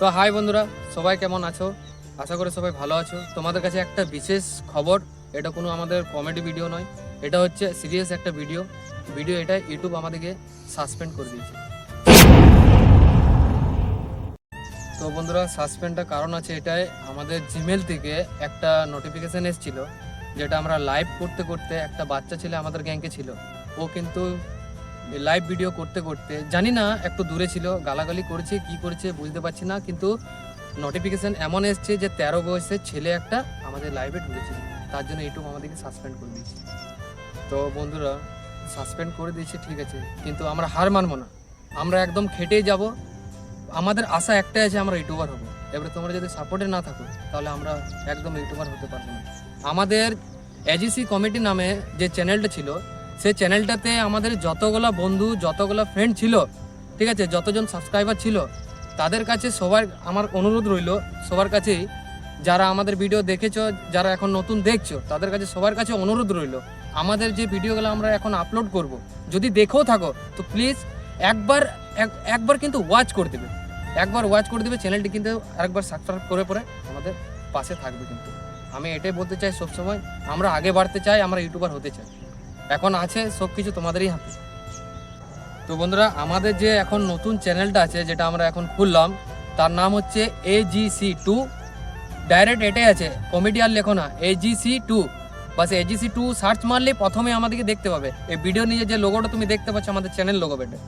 তো হাই বন্ধুরা, সবাই কেমন আছো? আশা করে সবাই ভালো আছো। তোমাদের কাছে একটা বিশেষ খবর, এটা কোনো আমাদের কমেডি ভিডিও নয়, এটা হচ্ছে সিরিয়াস একটা ভিডিও ভিডিও এটা ইউটিউব আমাদেরকে সাসপেন্ড করে দিয়েছে। তো বন্ধুরা সাসপেন্ডটার কারণ আছে এটাই, আমাদের জিমেল থেকে একটা নোটিফিকেশান এসেছিল, যেটা আমরা লাইভ করতে করতে একটা বাচ্চা ছেলে আমাদের গ্যাংকে ছিল। ও কিন্তু লাইভ ভিডিও করতে করতে, জানি না, একটু দূরে ছিল, গালাগালি করেছে, কি করেছে বুঝতে পারছি না, কিন্তু নোটিফিকেশান এমন এসছে যে তেরো বয়সের ছেলে একটা আমাদের লাইভে ঢুকেছিল তার জন্য ইউটিউব আমাদেরকে সাসপেন্ড করে দিয়েছে। তো বন্ধুরা সাসপেন্ড করে দিয়েছে, ঠিক আছে, কিন্তু আমরা হার মানবো না। আমরা একদম খেটেই যাব। আমাদের আশা একটাই আছে, আমরা ইউটিউবার হব। এবারে তোমরা যদি সাপোর্টে না থাকো, তাহলে আমরা একদম ইউটিউবার হতে পারব না। আমাদের এজিসি কমিটি নামে যে চ্যানেলটা ছিল সেই চ্যানেলটাতে আমাদের যতগুলো বন্ধু, যতগুলো ফ্রেন্ড ছিল, ঠিক আছে, যতজন সাবস্ক্রাইবার ছিল, তাদের কাছে সবার আমার অনুরোধ রইল, সবার কাছেই, যারা আমাদের ভিডিও দেখেছ, যারা এখন নতুন দেখছ, তাদের কাছে সবার কাছে অনুরোধ রইল, আমাদের যে ভিডিওগুলো আমরা এখন আপলোড করব, যদি দেখেও থাকো, তো প্লিজ একবার, এক- একবার কিন্তু ওয়াচ করে দেবে, একবার ওয়াচ করে দেবে চ্যানেলটি কিন্তু আরেকবার সাবস্ক্রাইব করে পরে আমাদের পাশে থাকবে কিন্তু। আমি এটাই বলতে চাই সবসময়, আমরা আগে বাড়তে চাই, আমরা ইউটিউবার হতে চাই। এখন আছে, সব কিছু তোমাদেরই হাতে। তো বন্ধুরা, আমাদের যে এখন নতুন চ্যানেলটা আছে, যেটা আমরা এখন খুললাম, তার নাম হচ্ছে এজিসি টু ডাইরেক্ট এটাই আছে কমেডি কমেডিয়ান লেখো না এজিসি টু বাস এজিসি টু সার্চ মারলে প্রথমে আমাদেরকে দেখতে পাবে। এই ভিডিও নিয়ে যে লোগোটা তুমি দেখতে পাচ্ছ, আমাদের চ্যানেল লোগো বেটে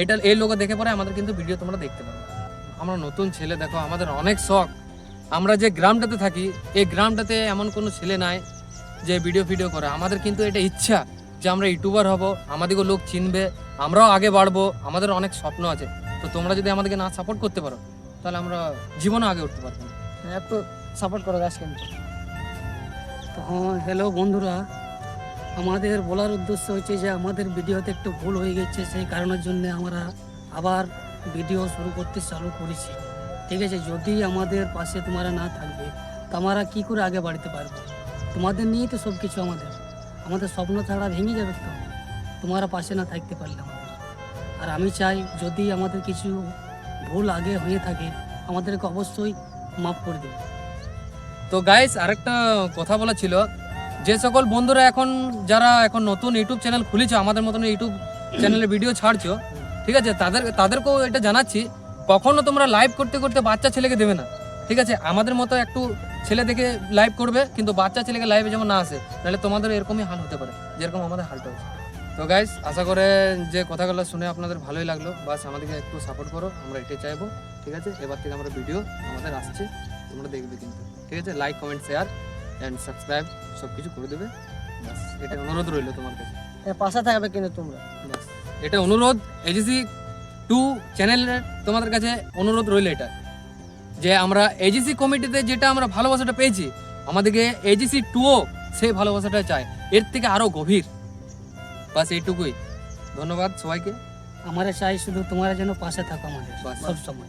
এটা, এই লোগো দেখে পরে আমাদের কিন্তু ভিডিও তোমরা দেখতে পাবে। আমরা নতুন ছেলে, দেখো, আমাদের অনেক শখ। আমরা যে গ্রামটাতে থাকি, এই গ্রামটাতে এমন কোনো ছেলে নাই যে ভিডিও ভিডিও করে। আমাদের কিন্তু এটা ইচ্ছা। যে আমরা ইউটিউবার হব আমাদেরকে লোক চিনবে আমরাও আগে বাড়বো আমাদের অনেক স্বপ্ন আছে। তো তোমরা যদি আমাদেরকে না সাপোর্ট করতে পারো তাহলে আমরা জীবনে আগে উঠতে পারব না। একটু সাপোর্ট করো গাছ কিন্তু তো হ্যাঁ হ্যালো বন্ধুরা। আমাদের বলার উদ্দেশ্য হচ্ছে যে আমাদের ভিডিওতে একটু ভুল হয়ে গেছে সেই কারণের জন্য আমরা আবার ভিডিও শুরু করতে চালু করেছি। ঠিক আছে যদি আমাদের পাশে তোমরা না থাকবে তো আমরা কী করে আগে বাড়তে পারব? তোমাদের নিয়েই তো সব কিছু আমাদের। আমাদের স্বপ্ন ছাড়া ভেঙে যাবে তো? তোমরা পাশে না থাকতে পারলে আমাদের আর আমি চাই যদি আমাদের কিছু ভুল আগে হয়ে থাকে, আমাদেরকে অবশ্যই মাফ করে দেবে। তো গাইস আরেকটা কথা বলা ছিল, যে সকল বন্ধুরা এখন, যারা এখন নতুন ইউটিউব চ্যানেল খুলেছো, আমাদের মতন ইউটিউব চ্যানেলে ভিডিও ছাড়ছো, ঠিক আছে, তাদের, তাদেরকেও এটা জানাচ্ছি, কখনো তোমরা লাইভ করতে করতে বাচ্চা ছেলেকে দেবে না, ঠিক আছে? আমাদের মতো একটু ছেলে দেখে লাইভ করবে কিন্তু বাচ্চা ছেলেকে লাইভে যেমন না আসে তাহলে তোমাদের এরকমই হাল হতে পারে যেরকম আমাদের হালটা হচ্ছে তো গাইস আশা করে যে কথাগুলো শুনে আপনাদের ভালোই লাগল বাস আমাদেরকে একটু সাপোর্ট করো আমরা এটাই চাইব ঠিক আছে? এবার থেকে আমরা ভিডিও আমাদের আসছে তোমরা দেখবে কিন্তু ঠিক আছে? Like comment share and subscribe সব কিছু করে দেবে বাস এটা অনুরোধ রইল তোমার কাছে। এর পাশে থাকবে কিন্তু তোমরা। এটা অনুরোধ এজিসি টু চ্যানেলের তোমাদের কাছে অনুরোধ রইল এটা। যে আমরা এজিসি কমিটিতে যেটা আমরা ভালোবাসাটা পেয়েছি আমাদেরকে এজিসি টুও সেই ভালোবাসাটা চায়। এর থেকে আরও গভীর। বাস এইটুকুই। ধন্যবাদ সবাইকে। আমরা চাই শুধু তোমরা যেন পাশে থাকো আমাদের। সব সময়।